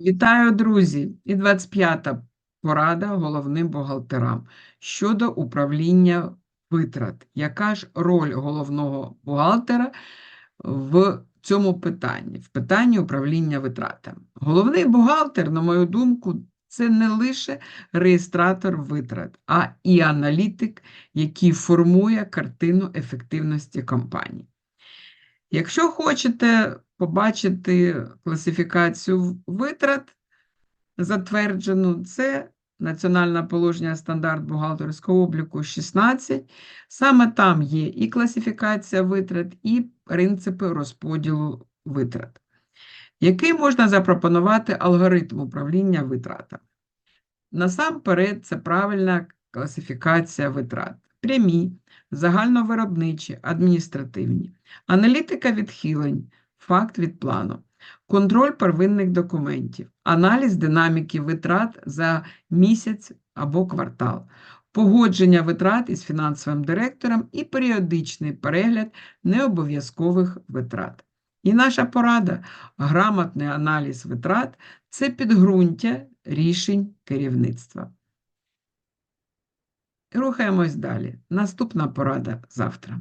Вітаю, друзі! І 25-та порада головним бухгалтерам щодо управління витрат. Яка ж роль головного бухгалтера в цьому питанні, в питанні управління витратами? Головний бухгалтер, на мою думку, це не лише реєстратор витрат, а і аналітик, який формує картину ефективності компанії. Якщо хочете побачити класифікацію витрат затверджену, це Національне положення стандарт бухгалтерського обліку 16. Саме там є і класифікація витрат, і принципи розподілу витрат. Який можна запропонувати алгоритм управління витратами? Насамперед, це правильна класифікація витрат. Прямі, загальновиробничі, адміністративні, аналітика відхилень, факт від плану, контроль первинних документів, аналіз динаміки витрат за місяць або квартал, погодження витрат із фінансовим директором і періодичний перегляд необов'язкових витрат. І наша порада грамотний аналіз витрат це підґрунтя рішень керівництва. Рухаємось далі. Наступна порада завтра.